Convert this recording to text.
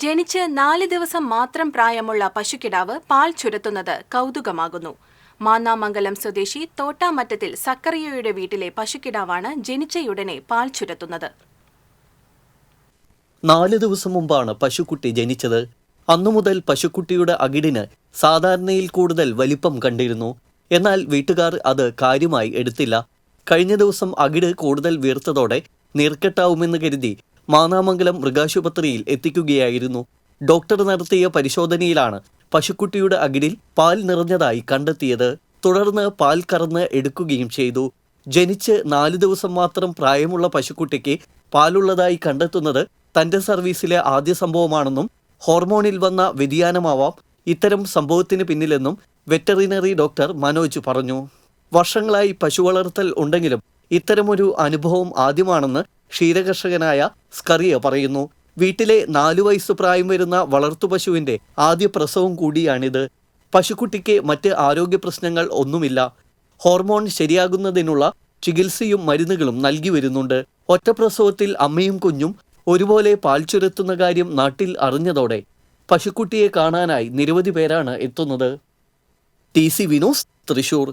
ജനിച്ച് നാല് ദിവസം മാത്രം പ്രായമുള്ള പശുക്കിടാവ് പാൽ ചുരത്തുന്നത് കൗതുകമാകുന്നു. മാന്നാമംഗലം സ്വദേശി തോട്ടാമറ്റത്തിൽ സക്കറിയയുടെ വീട്ടിലെ പശുക്കിടാവാണ് ജനിച്ചയുടനെ പാൽ ചുരത്തുന്നത്. നാല് ദിവസം മുമ്പാണ് പശുക്കുട്ടി ജനിച്ചത്. അന്നു മുതൽ പശുക്കുട്ടിയുടെ അകിടിന് സാധാരണയിൽ കൂടുതൽ വലിപ്പം കണ്ടിരുന്നു. എന്നാൽ വീട്ടുകാർ അത് കാര്യമായി എടുത്തില്ല. കഴിഞ്ഞ ദിവസം അകിട് കൂടുതൽ വീർത്തതോടെ നീർക്കെട്ടാവുമെന്ന് കരുതി മാന്നാമംഗലം മൃഗാശുപത്രിയിൽ എത്തിക്കുകയായിരുന്നു. ഡോക്ടർ നടത്തിയ പരിശോധനയിലാണ് പശുക്കുട്ടിയുടെ അകിടിൽ പാൽ നിറഞ്ഞതായി കണ്ടെത്തിയത്. തുടർന്ന് പാൽ കറന്ന് എടുക്കുകയും ചെയ്തു. ജനിച്ച് നാല് ദിവസം മാത്രം പ്രായമുള്ള പശുക്കുട്ടിക്ക് പാലുള്ളതായി കണ്ടെത്തുന്നത് തന്റെ സർവീസിലെ ആദ്യ സംഭവമാണെന്നും ഹോർമോണിൽ വന്ന വ്യതിയാനമാവാം ഇത്തരം സംഭവത്തിന് പിന്നിലെന്നും വെറ്ററിനറി ഡോക്ടർ മനോജ് പറഞ്ഞു. വർഷങ്ങളായി പശു വളർത്തൽ ഉണ്ടെങ്കിലും ഇത്തരമൊരു അനുഭവം ആദ്യമാണെന്ന് ക്ഷീരകർഷകനായ സ്കറിയ പറയുന്നു വീട്ടിലെ നാലു വയസ്സ് പ്രായം വരുന്ന വളർത്തുപശുവിന്റെ ആദ്യ പ്രസവം കൂടിയാണിത്. പശുക്കുട്ടിക്ക് മറ്റ് ആരോഗ്യ പ്രശ്നങ്ങൾ ഒന്നുമില്ല. ഹോർമോൺ ശരിയാകുന്നതിനുള്ള ചികിത്സയും മരുന്നുകളും നൽകി വരുന്നുണ്ട്. ഒറ്റപ്രസവത്തിൽ അമ്മയും കുഞ്ഞും ഒരുപോലെ പാൽ ചുരത്തുന്ന കാര്യം നാട്ടിൽ അറിഞ്ഞതോടെ പശുക്കുട്ടിയെ കാണാനായി നിരവധി പേരാണ് എത്തുന്നത്. ടി സി വിനോസ് തൃശൂർ.